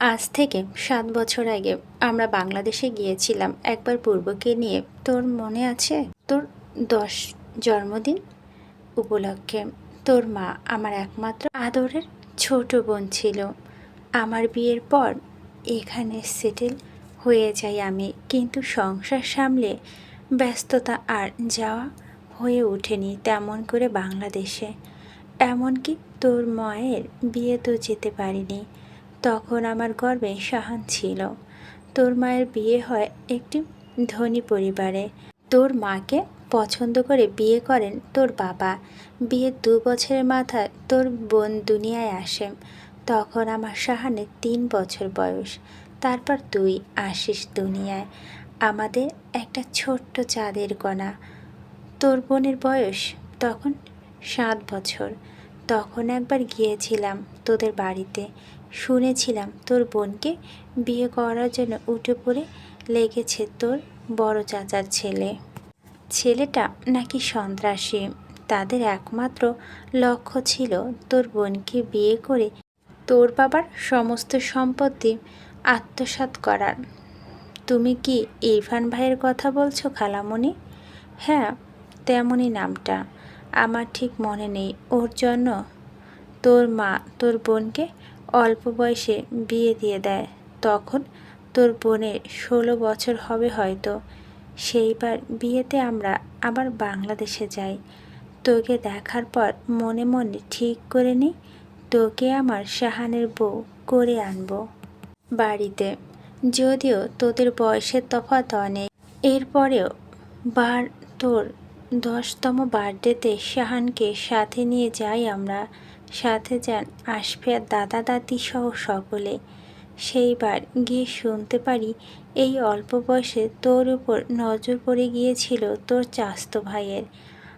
আজ থেকে সাত বছর আগে আমরা বাংলাদেশে গিয়েছিলাম একবার পূর্বকে নিয়ে। তোর মনে আছে? তোর দশ জন্মদিন উপলক্ষে। তোর মা আমার একমাত্র আদরের ছোট বোন ছিল। আমার বিয়ের পর এখানে সেটেল হয়ে যাই আমি। কিন্তু সংসার সামলে ব্যস্ততা আর যাওয়া হয়ে ওঠেনি তেমন করে বাংলাদেশে। এমনকি তোর মায়ের বিয়ে তো যেতে পারিনি। তখন আমার গর্বে সাহান ছিল। তোর মায়ের বিয়ে হয় একটি ধনী পরিবারে। তোর মাকে পছন্দ করে বিয়ে করেন তোর বাবা। বিয়ের দু বছরের মাথায় তোর বোন দুনিয়ায় আসে। তখন আমার সাহানের তিন বছর বয়স। তারপর তুই আসিস দুনিয়ায়। আমাদের একটা ছোট্ট চাঁদের কণা। তোর বোনের বয়স তখন সাত বছর। তখন একবার গিয়েছিলাম তোদের বাড়িতে। শুনেছিলাম তোর বোনকে বিয়ে করার জন্য উঠে পড়ে লেগেছে তোর বড় চাচার ছেলে। ছেলেটা নাকি সন্ত্রাসী। তাদের একমাত্র লক্ষ্য ছিল তোর বোনকে বিয়ে করে তোর বাবার সমস্ত সম্পত্তি আত্মসাৎ করার। তুমি কি ইরফান ভাইয়ের কথা বলছো, খালামণি? হ্যাঁ তেমনই নামটা। আমার ঠিক মনে নেই। ওর জন্য তোর মা তোর বোনকে অল্প বয়সে বিয়ে দিয়ে দেয়। তখন তোর বোনের ষোলো বছর হবে হয়তো। সেইবার বিয়েতে আমরা আবার বাংলাদেশে যাই। তোকে দেখার পর মনে মনে ঠিক করে নিই তোকে আমার সাহানের বউ করে আনব। বাড়িতে যদিও তোদের বয়সের তফাৎ অনেক, এরপরেও বার তোর দশতম বার্থডেতে শাহানকে সাথে নিয়ে যাই আমরা। সাথে যান আশফিয়ার দাদা দাদি সহ সকলে। সেইবার গিয়ে শুনতে পারি এই অল্প বয়সে তোর উপর নজর পড়ে গিয়েছিল তোর চাস্তো ভাইয়ের।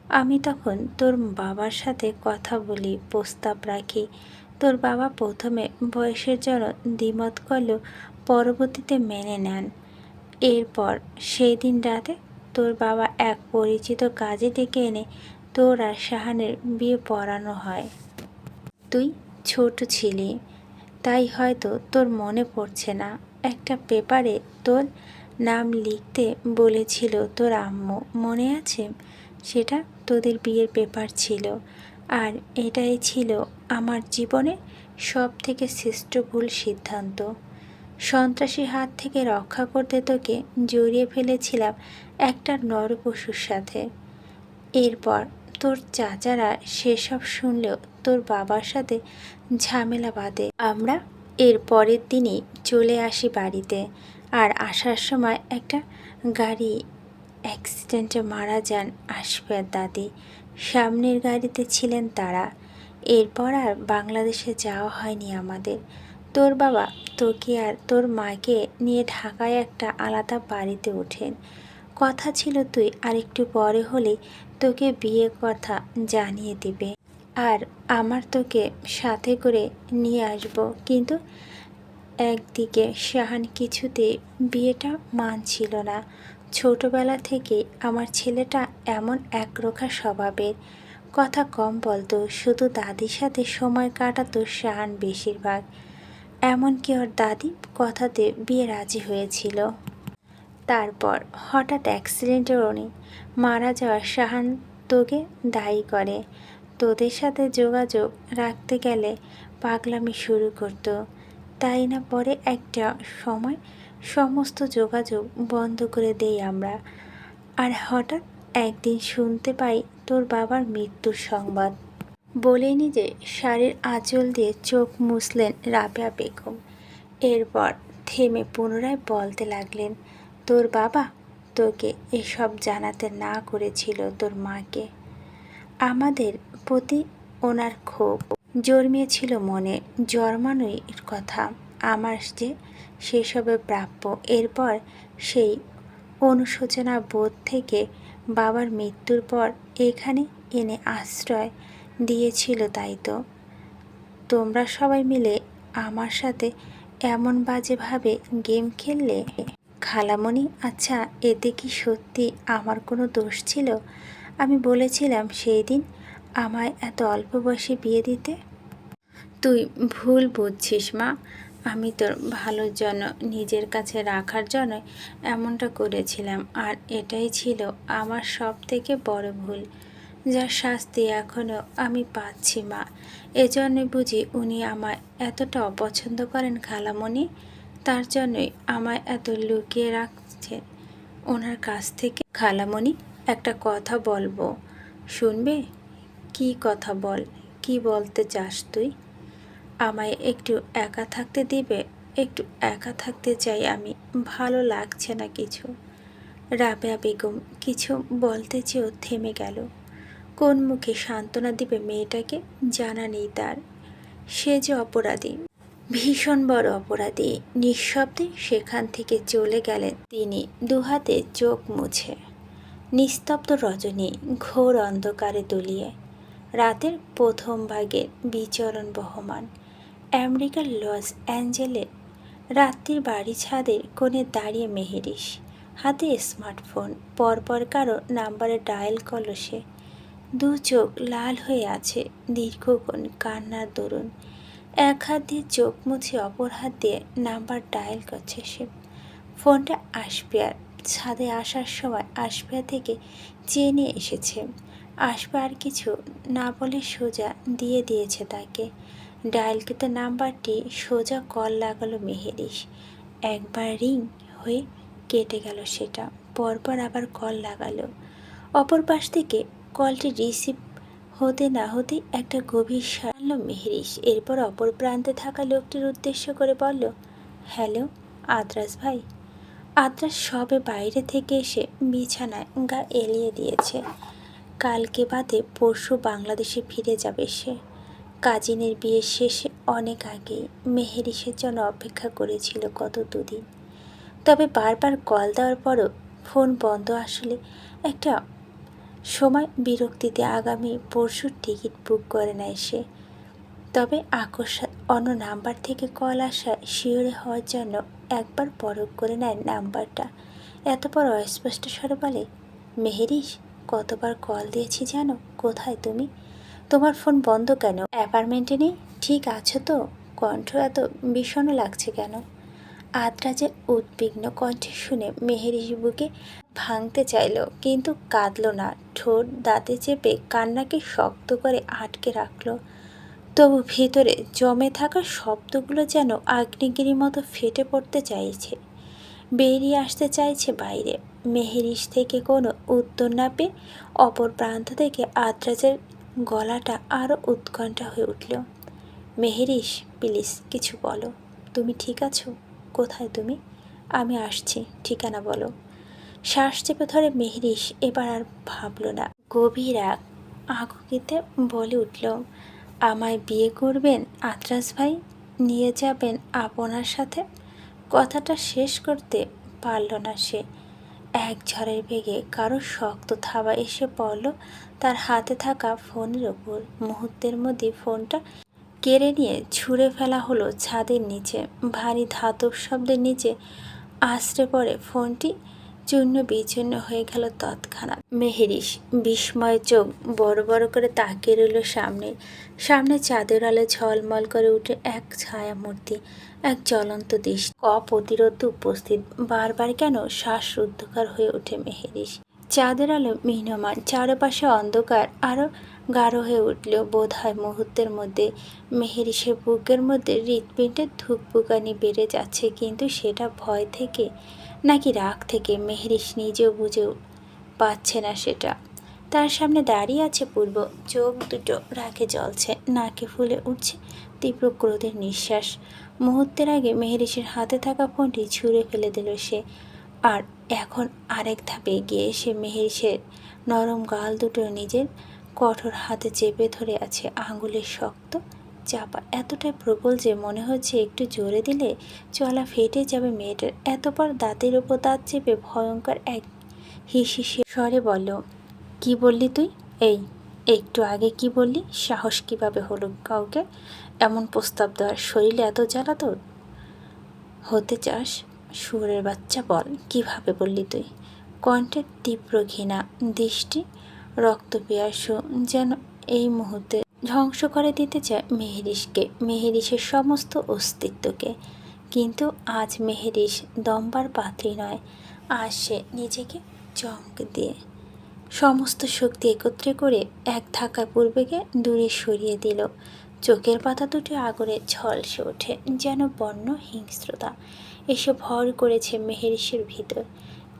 আমি তখন তোর বাবার সাথে কথা বলি, প্রস্তাব রাখি। তোর বাবা প্রথমে বয়সের জন্য দ্বিমত করলেও পরবর্তীতে মেনে নেন। এরপর সেই দিন রাতে তোর বাবা এক পরিচিত কাজে ডেকে এনে তোর আর শাহানের বিয়ে পড়ানো হয়। তুই ছোট ছিলি, তাই হয়তো তোর মনে পড়ছে না। একটা পেপারে তোর নাম লিখতে বলেছিল তোর আম্মু, মনে আছে? সেটা তোদের বিয়ের পেপার ছিল। আর এটাই ছিল আমার জীবনে সব থেকে শ্রেষ্ঠ ভুল সিদ্ধান্ত। সন্ত্রাসী হাত থেকে রক্ষা করতে তোকে জড়িয়ে ফেলেছিলাম একটা নরপশুর সাথে। এরপর তোর চাচারা সেসব শুনলেও তোর বাবার সাথে ঝামেলা বাঁধে। আমরা এর পরের দিনই চলে আসি বাড়িতে আর আসার সময় একটা গাড়ি অ্যাক্সিডেন্টে মারা যান আশফিয়ার দাদি। সামনের গাড়িতে ছিলেন তারা। এরপর আর বাংলাদেশে যাওয়া হয়নি আমাদের। তোর বাবা, তোকে আর তোর মাকে নিয়ে ঢাকায় একটা আলাদা বাড়িতে ওঠেন। কথা ছিল তুই আরেকটু পরে হলে তোকে বিয়ে কথা জানিয়ে দিবে। আর আমার তোকে সাথে করে নিয়ে আসব। কিন্তু একদিকে শাহান কিছুতে বিয়েটা মানছিল না। ছোটবেলা থেকে আমার ছেলেটা এমন একরোখা স্বভাবের। কথা কম বলতো, শুধু দাদির সাথে সময় কাটাতো শাহান বেশিরভাগ। এমনকি ওর দাদি কথাতে বিয়ে রাজি হয়েছিল। তারপর হঠাৎ অ্যাক্সিডেন্টের উনি মারা যাওয়ার শাহান তোকে দায়ী করে। তোদের সাথে যোগাযোগ রাখতে গেলে পাগলামি শুরু করতো। তাই না পরে একটা সময় সমস্ত যোগাযোগ বন্ধ করে দেই আমরা। আর হঠাৎ একদিন শুনতে পাই তোর বাবার মৃত্যুর সংবাদ। বলেনি যে শাড়ির আঁচল দিয়ে চোখ মুছলেন রাবেয়া বেগম। এরপর থেমে পুনরায় বলতে লাগলেন, তোর বাবা তোকে এসব জানাতে না করেছিল তোর মাকে। আমাদের প্রতি ওনার ক্ষোভ জন্মিয়েছিল মনে। জন্মানোই কথা। আমার যে সেসবে প্রাপ্য। এরপর সেই অনুশোচনা বোধ থেকে বাবার মৃত্যুর পর এখানে এনে আশ্রয় দিয়েছিল তাই তো। তোমরা সবাই মিলে আমার সাথে এমন বাজেভাবে গেম খেললে? খালামণি আচ্ছা এতে কি সত্যি আমার কোনো দোষ ছিল? আমি বলেছিলাম সেই দিন আমায় এত অল্প বয়সে বিয়ে দিতে। তুই ভুল বুঝছিস মা। আমি তোর ভালোর জন্য, নিজের কাছে রাখার জন্য এমনটা করেছিলাম। আর এটাই ছিল আমার সব থেকে বড় ভুল, যার শাস্তি এখনও আমি পাচ্ছি মা। এজন্যই বুঝি উনি আমায় এতটা অপছন্দ করেন খালামণি। তার জন্যই আমায় এত লুকিয়ে রাখছে ওনার কাছ থেকে খালামণি একটা কথা বলব। শুনবে? কি কথা বল? কি বলতে চাস তুই? আমায় একটু একা থাকতে দিবে? একটু একা থাকতে চাই আমি। ভালো লাগছে না কিছু। রাবেয়া বেগম, কিছু বলতে চেয়েও থেমে গেল। কোন মুখে সান্ত্বনা দিবে মেয়েটাকে জানা নেই তার। সে যে অপরাধী। ভীষণ বড় অপরাধী। নিঃশব্দে সেখান থেকে চলে গেলেন তিনি। দুহাতে চোখ মুছে। নিস্তব্ধ রজনী ঘোর অন্ধকারে তলিয়ে রাতের প্রথম ভাগের বিচরণ বহমান। আমেরিকার লস অ্যাঞ্জেলে রাত্রির বাড়ি ছাদের কোণে দাঁড়িয়ে মেহেরিস। হাতে স্মার্টফোন, পরপর কারও নাম্বারে ডায়াল করল সে। দু চোখ লাল হয়ে আছে দীর্ঘক্ষণ কান্নার দরুন। এক হাত দিয়ে চোখ মুছে অপর হাত দিয়ে নাম্বার ডায়াল করছে সে। ফোনটা আসপিয়ার ছাদে আসার সময় আসপিয়া থেকে চেয়ে নিয়ে এসেছে। আসপা আর কিছু না বলে সোজা দিয়ে দিয়েছে তাকে। ডায়ালকৃত নাম্বারটি সোজা কল লাগালো মেহেরিস একবার রিং হয়ে কেটে গেল সেটা। পরপর আবার কল লাগালো। অপর পাশ থেকে কলটি রিসিভ হতে না হতেই একটা গভীর সারল মেহেরিস এরপর অপর প্রান্তে থাকা লোকটির উদ্দেশ্য করে বলল, হ্যালো, আদ্রাস ভাই। আদ্রাস সবে বাইরে থেকে এসে বিছানায় গা এলিয়ে দিয়েছে। কালকে বাদে পরশু বাংলাদেশে ফিরে যাবে সে। কাজিনের বিয়ের শেষে অনেক আগে মেহেরিসের জন্য অপেক্ষা করেছিল গত দুদিন। তবে বারবার কল দেওয়ার পরও ফোন বন্ধ আসলে একটা সময় বিরক্তিতে আগামী পরশুর টিকিট বুক করে নেয় সে। তবে আকস্মা অন্য নাম্বার থেকে কল আসায় শিওরে হওয়ার জন্য একবার পরখ করে নেয় নাম্বারটা। এত পর অস্পষ্ট স্বরে বলে, মেহেরিস, কতবার কল দিয়েছি জানো? কোথায় তুমি? তোমার ফোন বন্ধ কেন? অ্যাপার্টমেন্টে নেই? ঠিক আছো তো? কণ্ঠ এত বিষণ্ণ লাগছে কেন? আদ্রাজের উদ্বিগ্ন কণ্ঠে শুনে মেহেরিস বুকে ভাঙতে চাইল, কিন্তু কাঁদল না। ঠোঁট দাঁতে চেপে কান্নাকে শক্ত করে আটকে রাখল। তবু ভিতরে জমে থাকা শব্দগুলো যেন আগ্নেয়গিরির মতো ফেটে পড়তে চাইছে। বেরিয়ে আসতে চাইছে বাইরে। মেহেরিস থেকে কোনো উত্তর না পেয়ে অপর প্রান্ত থেকে আদ্রাজের গলাটা আরও উৎকণ্ঠা হয়ে উঠল। মেহেরিস, প্লিজ কিছু বলো। তুমি ঠিক আছো? কোথায় তুমি? আমি আসছি, ঠিকানা বলো। শ্বাস চেপে ধরে মেহরিস এবার আর ভাবল না। গভীর এক আগুকিতে বলে উঠল আমায় বিয়ে করবেন আত্রাস ভাই? নিয়ে যাবেন আপনার সাথে? কথাটা শেষ করতে পারল না সে। এক ঝড়ের বেগে কারও শক্ত থাবা এসে পড়ল তার হাতে থাকা ফোনের ওপর। মুহূর্তের মধ্যে ফোনটা কেড়ে নিয়ে ছুঁড়ে ফেলা হলো ছাদের নিচে। ভারী ধাতব শব্দের নিচে আশ্রে পড়ে ফোনটি চূর্ণ বিচূর্ণ হয়ে গেল তৎক্ষণাৎ। মেহেরিস বিস্ময় চোখ বড় বড় করে তাকিয়ে রইল সামনে। সামনে চাঁদের আলো ঝলমল করে উঠে এক ছায়া মূর্তি এক জ্বলন্ত দৃশ্য অপ্রতিরোধ উপস্থিত, বারবার কেন শ্বাসরুদ্ধকর হয়ে ওঠে মেহেরিস চাঁদের আলো মিহ্নমান, চারপাশে অন্ধকার আরও গাঢ় হয়ে উঠল বোধ হয় মুহূর্তের মধ্যে। মেহেরিসের বুকের মধ্যে হৃৎপিণ্ডের ধুকপুকানি বেড়ে যাচ্ছে, কিন্তু সেটা ভয় থেকে নাকি রাগ থেকে মেহরিশ নিজেও বুঝেও পাচ্ছে না সেটা। তার সামনে দাঁড়িয়ে আছে পূর্ব। চোখ দুটো রাগে জ্বলছে, নাকে ফুলে উঠছে তীব্র ক্রোধের নিঃশ্বাস। মুহূর্তের আগে মেহরিশের হাতে থাকা ফোনটি ছুঁড়ে ফেলে দিল সে। আর এখন আরেক ধাপে গিয়ে সে মেহরিসের নরম গাল দুটো নিজের কঠোর হাতে চেপে ধরে আছে। আঙুলের শক্ত চাপা এতটাই প্রবল যে মনে হচ্ছে একটু জোরে দিলে চলা ফেটে যাবে মেয়েটার। এতপর দাঁতের ওপর দাঁত চেপে ভয়ঙ্কর এক হিসিসে স্বরে বলল, কি বললি তুই? এই, একটু আগে কি বললি? সাহস কীভাবে হলো কাউকে? এমন প্রস্তাব দেওয়ার শরীরে এত জ্বালা তোর? হতে চাস? সুরের বাচ্চা বল, কীভাবে বললি তুই? কণ্ঠের তীব্র ঘৃণা, দৃষ্টি, রক্ত পিয়াসু যেন এই মুহূর্তে ধ্বংস করে দিতে চায় মেহেরিসকে মেহেরিসের সমস্ত অস্তিত্বকে। কিন্তু আজ মেহেরিস দম্বার পাত্রী নয়, আজ সে নিজেকে চমক দিয়ে সমস্ত শক্তি একত্রে করে এক ধাক্কায় পূর্বেকে দূরে সরিয়ে দিল। চোখের পাতা দুটি আগরে ঝলসে ওঠে, যেন বন্য হিংস্রতা। এসে ভর করেছে মেহেরিসের ভিতর।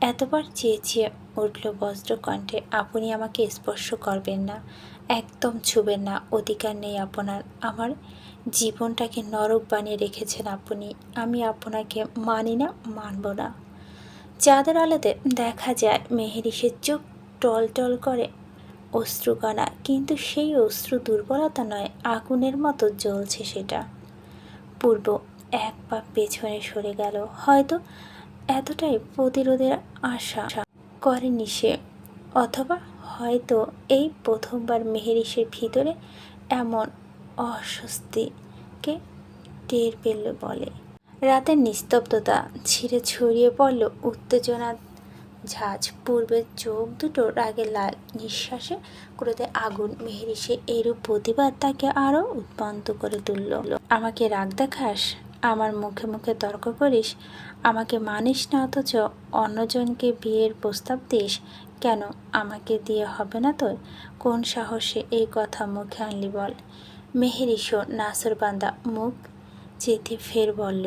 এতবার চেয়েছিয়ে উঠল বজ্রকণ্ঠে, আপনি আমাকে স্পর্শ করবেন না। একদম ছুবেন না, অধিকার নেই আপনার। আমার জীবনটাকে নরক বানিয়ে রেখেছেন আপনি। আমি আপনাকে মানি না, মানব না। চাঁদের আলোতে দেখা যায় মেহেরিসের চোখ টল টল করে অশ্রুকণা, কিন্তু সেই অশ্রু দুর্বলতা নয়, আগুনের মতো জ্বলছে সেটা। পূর্ব এক পা পেছনে সরে গেল, হয়তো এতটাই প্রতিরোধের আশা করেনি সে, অথবা হয়তো এই প্রথমবার মেহেরিসের ভিতরে এমন অস্বস্তিকে টের পেল বলে। রাতের নিস্তব্ধতা ছিঁড়ে ছড়িয়ে পড়ল উত্তেজনা ঝাঁজ। পূর্বের চোখ দুটো রাগে লাল নিঃশ্বাসে ক্রোধে আগুন মেহেরিসে এরূপ প্রতিবাদ তাকে আরও উৎপান্ত করে তুলল। আমাকে রাগ দেখাস? আমার মুখে মুখে তর্ক করিস, আমাকে মানিস না অথচ অন্যজনকে বিয়ের প্রস্তাব দিস, কেন আমাকে দিয়ে হবে না তোর? কোন সাহসে এই কথা মুখে আনলি বল? মেহেরিসো নাসরবান্দা মুখ চেতে ফের বলল,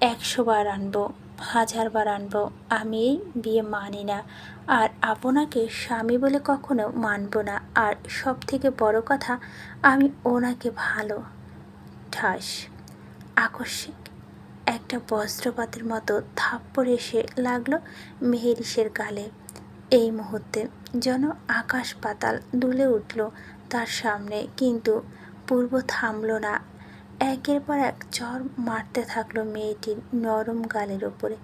একশো বার আনব, হাজার বার আনব, আমি এই বিয়ে মানি না। আর আপনাকে স্বামী বলে কখনো মানব না। আর সব থেকে বড় কথা, আমি ওনাকে ভালো ঠাস। আকস্মিক। একটা বজ্রপাতের মতো থাপ্পড় এসে লাগল মেহেরিসের গালে। এই মুহূর্তে যেন আকাশ পাতাল দুলে উঠল তার সামনে, কিন্তু পূর্ব থামল না। একের পর এক চর মারতে থাকল মেয়েটির নরম গালের ওপরে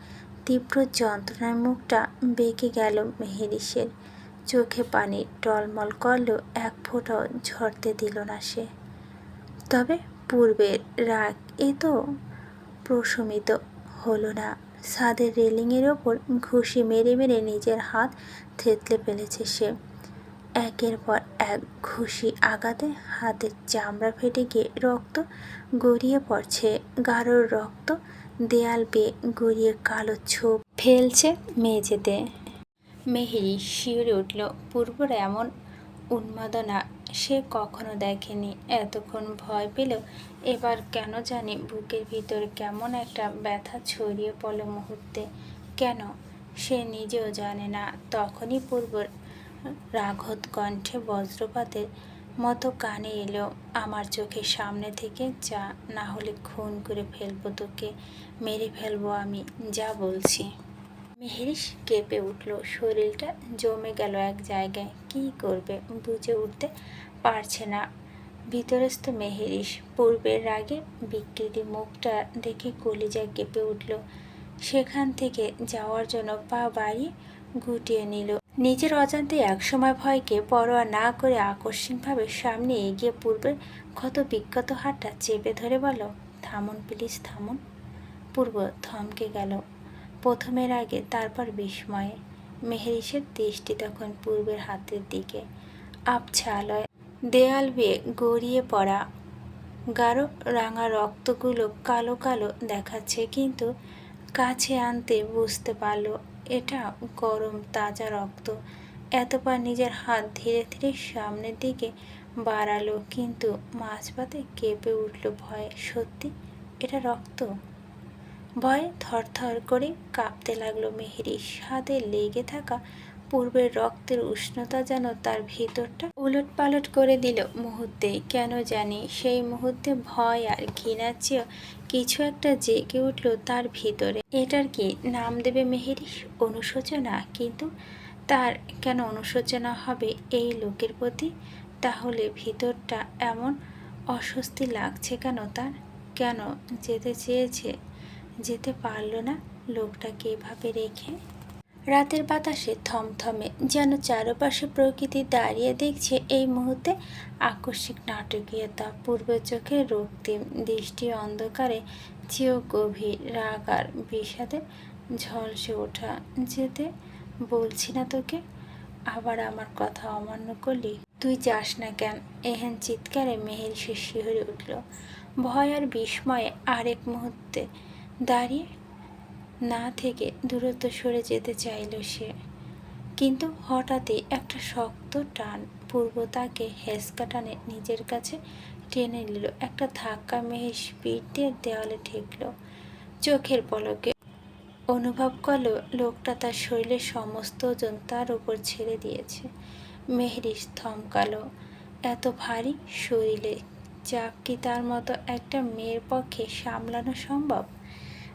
তীব্র যন্ত্রণার মুখটা বেঁকে গেল মেহেরিসের। চোখে পানি টলমল করলেও এক ফোঁটাও ঝরতে দিল না সে। তবে পূর্বের রাগ এ তো প্রশমিত হলো না। ছাদের রেলিংয়ের ওপর ঘুষি মেরে মেরে নিজের হাত থেতলে ফেলেছে সে। একের পর এক ঘুষি আঘাতে হাতের চামড়া ফেটে গিয়ে রক্ত গড়িয়ে পড়ছে। গাঢ় রক্ত দেয়াল বেয়ে গড়িয়ে কালো ছোপ ফেলছে মেঝেতে। মেহেরি শিউরে উঠল। পূর্বর এমন উন্মাদনা সে কখনো দেখেনি। এতক্ষণ ভয় পেল এবার কেন জানি বুকের ভিতর কেমন একটা ব্যথা ছড়িয়ে পড়ল মুহূর্তে। কেন? সে নিজেও জানে না। তখনই পূর্বর রাঘত কণ্ঠে বজ্রপাতের মতো কানে এলো, আমার চোখের সামনে থেকে যা, না হলে খুন করে ফেলব তোকে, মেরে ফেলব আমি, যা বলছি। মেহেরিস কেঁপে উঠল, শরীরটা জমে গেল এক জায়গায়। কি করবে? বুঝে উঠতে পারছে না। ভিতরস্থ মেহেরিস পূর্বের রাগে বিকৃতি মুখটা দেখে কলিজায় কেঁপে উঠল। সেখান থেকে যাওয়ার জন্য পা বাড়িয়ে গুটিয়ে নিল। নিজের অজান্তে একসময় ভয়কে পরোয়া না করে আকস্মিকভাবে সামনে এগিয়ে পূর্বের ক্ষত বিক্ষত হাতটা চেপে ধরে বলো থামুন প্লিজ, থামুন। পূর্ব থমকে গেল। প্রথমের আগে, তারপর বিস্ময়ে। মেহেরিসের দৃষ্টি তখন পূর্বের হাতের দিকে। আবছা আলয় দেয়াল বেয়ে গড়িয়ে পড়া গাঢ় রাঙা রক্তগুলো কালো কালো দেখাচ্ছে, কিন্তু কাছে আনতে বুঝতে পারল, এটা গরম তাজা রক্ত। এতবার নিজের হাত ধীরে ধীরে সামনের দিকে বাড়ালো, কিন্তু মাঝপাতে কেঁপে উঠল ভয়ে। সত্যি, এটা রক্ত? ভয়ে থরথর করে কাঁপতে লাগল মেহেরি। স্বাদে লেগে থাকা পূর্বের রক্তের উষ্ণতা যেন তার ভিতরটা উলট পালট করে দিল। মুহূর্তে কেন জানি সেই মুহূর্তে ভয় আর ঘৃণার চেয়েও কিছু একটা জেগে উঠল তার ভিতরে। এটার কি নাম দেবে মেহেরিস অনুশোচনা? কিন্তু তার কেন অনুশোচনা হবে এই লোকের প্রতি? তাহলে ভিতরটা এমন অস্বস্তি লাগছে কেন তার? কেন যেতে চেয়েছে যেতে পারল না লোকটাকে এভাবে রেখে। রাতের বাতাসে থমথমে যেন চারপাশে প্রকৃতি দাঁড়িয়ে দেখছে এই মুহূর্তে আকস্মিক নাটকীয়তা। পূর্ব চোখে রক্তিম, দৃষ্টি অন্ধকারে, চিও গভীর, রাগ আর বিষাদে ঝলসে ওঠা যেতে বলছি না তোকে, আবার আমার কথা অমান্য করলি? তুই যাস না কেন? এহেন চিৎকারে মেহের সে শিহরে উঠল। ভয় আর বিস্ময়ে আরেক মুহূর্তে দাঁড়িয়ে না থেকে দূরত্ব সরে যেতে চাইল সে। কিন্তু হঠাৎই একটা শক্ত টান পূর্ব তাকে হেসকা টানে নিজের কাছে টেনে নিল। একটা ধাক্কা মেহের পিঠ দিয়ে দেওয়ালে ঠেকল চোখের পলকে। অনুভব করল লোকটা তার শরীরের সমস্ত ওজন তার উপর ছেড়ে দিয়েছে। মেহরিস থমকালো। এত ভারী শরীরে চাপ কি তার মতো একটা মেয়ের পক্ষে সামলানো সম্ভব?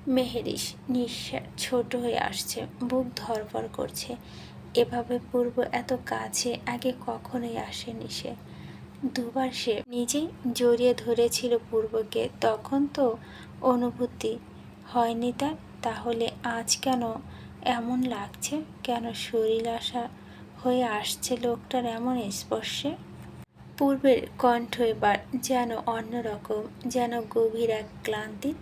মেহেরিস নিঃশ্বাস ছোট হয়ে আসছে, বুক ধরপড় করছে। এভাবে পূর্ব এত কাছে, আগে কখনোই আসেনি সে। দুবার সে নিজেই জড়িয়ে ধরেছিল পূর্বকে, তখন তো অনুভূতি হয়নি তার। তাহলে আজ কেন এমন লাগছে? কেন শরীর আসা হয়ে আসছে লোকটার এমন স্পর্শে? পূর্বের কণ্ঠ এবার যেন অন্যরকম যেন গভীর এক ক্লান্তির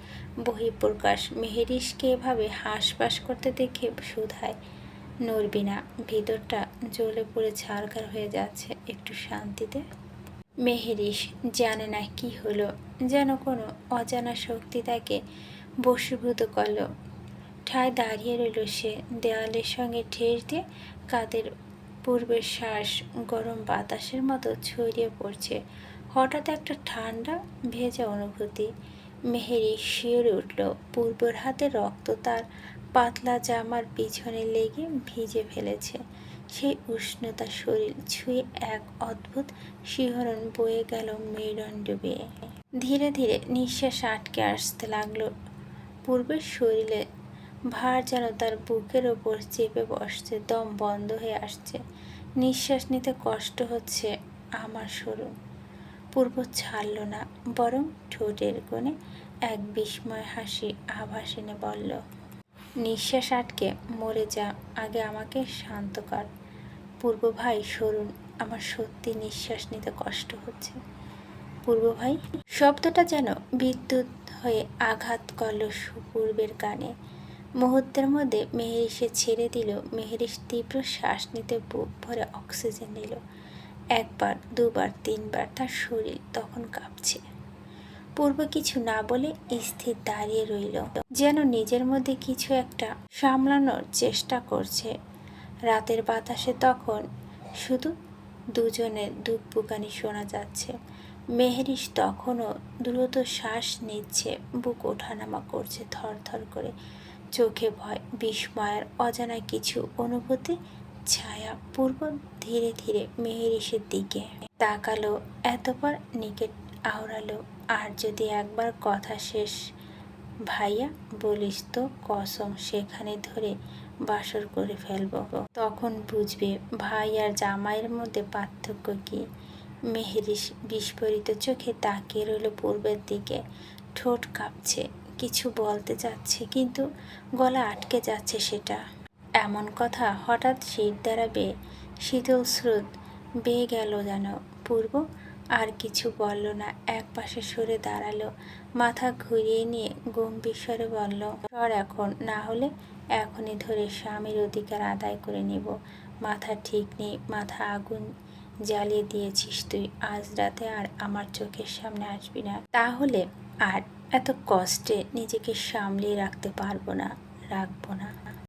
বহিঃপ্রকাশ। মেহেরিসকে এভাবে হাঁসফাঁস করতে দেখে শুধায় নড়বি না ভিতরটা জ্বলে পড়ে ছাড়খার হয়ে যাচ্ছে একটু শান্তিতে। মেহেরিস জানে না কি হলো, যেন কোনো অজানা শক্তি তাকে বশীভূত করল। ঠায় দাঁড়িয়ে রইল সে দেওয়ালের সঙ্গে ঠেস দিয়ে কাদের পূর্বের শ্বাস, গরম বাতাসের মতো ছড়িয়ে পড়ছে। হঠাৎ একটা ঠান্ডা, ভেজা অনুভূতি। মেহেরি শিওরে উঠল। পূর্বর হাতে রক্ত তার পাতলা জামার পিছনে লেগে ভিজে ফেলেছে। সেই উষ্ণতা শরীর ছুঁয়ে এক অদ্ভুত শিহরণ বয়ে গেল মেরুদণ্ড বেয়ে। ধীরে ধীরে নিঃশ্বাস আটকে আসতে লাগল। পূর্বের শরীরে ভার যেন তার বুকের ওপর চেপে বসছে, দম বন্ধ হয়ে আসছে। নিঃশ্বাস নিতে কষ্ট হচ্ছে আমার সরু। পূর্ব ছাড়ল না, বরং ঠোঁটের কোণে এক বিস্ময় হাসি, আভাস এনে বলল, নিঃশ্বাস আটকে, মরে যা, আগে আমাকে শান্ত কর। পূর্ব ভাই, সরুন, আমার সত্যি নিঃশ্বাস নিতে কষ্ট হচ্ছে পূর্ব ভাই, শব্দটা যেন বিদ্যুৎ হয়ে আঘাত করল সুপূর্বের কানে। মুহূর্তের মধ্যে মেহেরিসে ছেড়ে দিল। মেহেরিস তীব্র শ্বাস নিতে বুক ভরে অক্সিজেন নিল। একবার, দুবার, তিনবার তার শরীর তখন কাঁপছে। পূর্ব কিছু না বলে স্থির দাঁড়িয়ে রইল। যেন নিজের মধ্যে কিছু একটা সামলানোর চেষ্টা করছে। রাতের বাতাসে তখন শুধু দুজনের দুঃখ বুকানি শোনা যাচ্ছে। মেহেরিস তখনও দ্রুত শ্বাস নিচ্ছে, বুক ওঠানামা করছে থর থর করে। চোখে ভয় বিস্ময়ের অজানা কিছু অনুভূতি, ছায়া পূর্ব ধীরে ধীরে মেহেরিসের দিকে। তাকালো, এতবার নিকেট আওড়ালো, আর যদি একবার কথা শেষ, ভাইয়া বলিস তো কসম সেখানে ধরে বাসর করে ফেলব। তখন বুঝবে ভাই আর জামাইয়ের মধ্যে পার্থক্য কি। মেহেরিস বিস্ফোরিত চোখে তাকিয়ে রইল পূর্বের দিকে, ঠোঁট কাঁপছে কিছু বলতে যাচ্ছে কিন্তু গলা আটকে যাচ্ছে সেটা। এমন কথা হঠাৎ শীত বেয়ে শীতল স্রোত বেয়ে গেল যেন। পূর্ব আর কিছু বলল না, এক পাশে সরে দাঁড়াল, মাথা ঘুরিয়ে নিয়ে গম্ভীর স্বরে বলল, সর এখন, না হলে এখনই ধরে স্বামীর অধিকার আদায় করে নেব। মাথা ঠিক নেই, মাথা আগুন জ্বালিয়ে দিয়েছিস তুই, আজ রাতে আর আমার চোখের সামনে আসবি না। তাহলে আর এত কষ্টে নিজেকে সামলিয়ে রাখতে পারব না রাখব না।